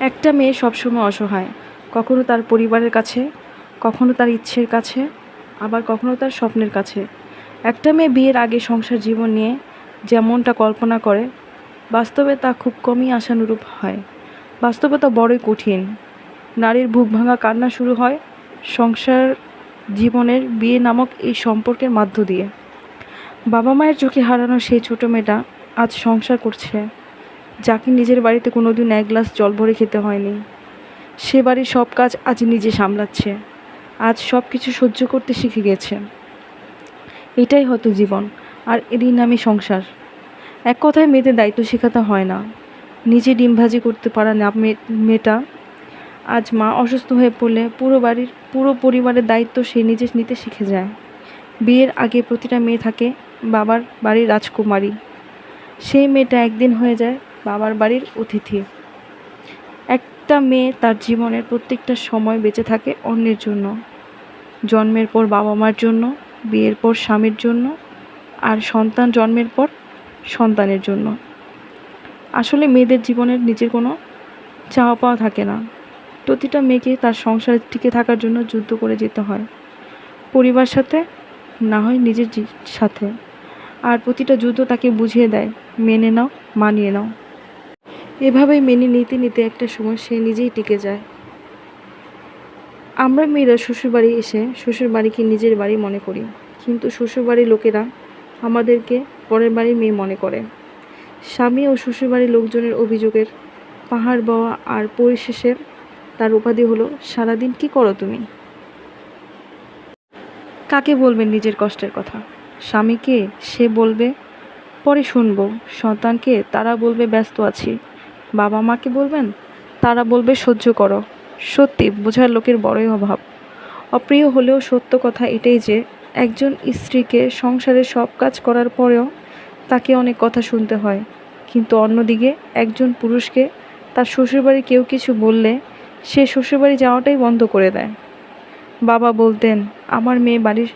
একটা মেয়ে সবসময় অসহায়। কখনো তার পরিবারের কাছে, কখনো তার ইচ্ছের কাছে, আবার কখনো তার স্বপ্নের কাছে। একটা মেয়ে বিয়ের আগে সংসার জীবন নিয়ে যেমনটা কল্পনা করে, বাস্তবে তা খুব কমই আশানুরূপ হয়। বাস্তবতা বড়ই কঠিন। নারীর বুক ভাঙা কান্না শুরু হয় সংসার জীবনের বিয়ে নামক এই সম্পর্কের মাধ্য দিয়ে। বাবা মায়ের চোখে হারানো সেই ছোট মেয়েটা আজ সংসার করছে। যাকে নিজের বাড়িতে কোনোদিন এক গ্লাস জল ভরে খেতে হয়নি। সে বাড়ির সব কাজ আজ নিজে সামলাচ্ছে। আজ সব কিছু সহ্য করতে শিখে গেছে। এটাই হয়তো জীবন, আর এরই নামই সংসার। এক কথায় মেয়েদের দায়িত্ব শেখাতে হয় না। নিজে ডিম ভাজি করতে পারা না মেয়ে- মেয়েটা। আজ মা অসুস্থ হয়ে পড়লে পুরো বাড়ির, পুরো পরিবারের দায়িত্ব সে নিজে নিতে শিখে যায়। বিয়ের আগে প্রতিটা মেয়ে থাকে বাবার বাড়ির রাজকুমারী। সেই মেয়েটা একদিন হয়ে যায় বাবার বাড়ির অতিথি। একটা মেয়ে তার জীবনের প্রত্যেকটা সময় বেঁচে থাকে অন্যের জন্য। জন্মের পর বাবা মার জন্য, বিয়ের পর স্বামীর জন্য, আর সন্তান জন্মের পর সন্তানের জন্য। আসলে মেয়েদের জীবনের নিজের কোনো চাওয়া পাওয়া থাকে না। প্রতিটা মেয়েকে তার সংসারে টিকে থাকার জন্য যুদ্ধ করে যেতে হয়। পরিবার সাথে, না হয় নিজের সাথে। আর প্রতিটা যুদ্ধ তাকে বুঝিয়ে দেয়, মেনে নাও, মানিয়ে নাও। এভাবেই মেনে নিতে নিতে একটা সময় সে নিজেই টিকে যায়। আমরা মেয়েরা শ্বশুরবাড়ি এসে শ্বশুরবাড়িকে নিজের বাড়ি মনে করি। কিন্তু শ্বশুরবাড়ির লোকেরা আমাদেরকে পরের বাড়ির মেয়ে মনে করে। স্বামী ও শ্বশুরবাড়ির লোকজনের অভিযোগের পাহাড় বাওয়া আর পরিশেষে তার উপাধি হলো, সারাদিন কি করো তুমি? কাকে বলবেন নিজের কষ্টের কথা? স্বামীকে সে বলবে, পরে শুনব। সন্তানকে তারা বলবে, ব্যস্ত আছি। বাবা মাকে বলবেন? তারা বলবে, সহ্য করো। সত্যি, বোঝার লোকের বড়ই অভাব। অপ্রিয় হলেও সত্য কথা এটাই যে, একজন স্ত্রীকে সংসারে সব কাজ করার পরেও তাকে অনেক কথা শুনতে হয়। কিন্তু অন্যদিকে একজন পুরুষকে তার শ্বশুরবাড়ি কেউ কিছু বললে সে শ্বশুরবাড়ি যাওয়াটাই বন্ধ করে দেয়। বাবা বলতেন, আমার মেয়ে বাড়ির,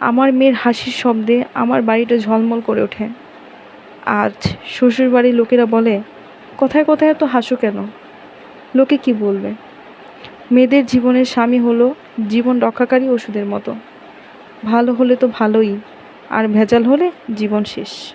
আমার মেয়ের হাসির শব্দে আমার বাড়িটা ঝলমল করে ওঠে। আজ শ্বশুরবাড়ির লোকেরা বলে কথায় কথায় এত হাসো কেন? লোকে কি বলবে? মেয়েদের জীবনের স্বামী হলো জীবন রক্ষাকারী ওষুধের মতো। ভালো হলে তো ভালোই, আর ভেজাল হলে জীবন শেষ।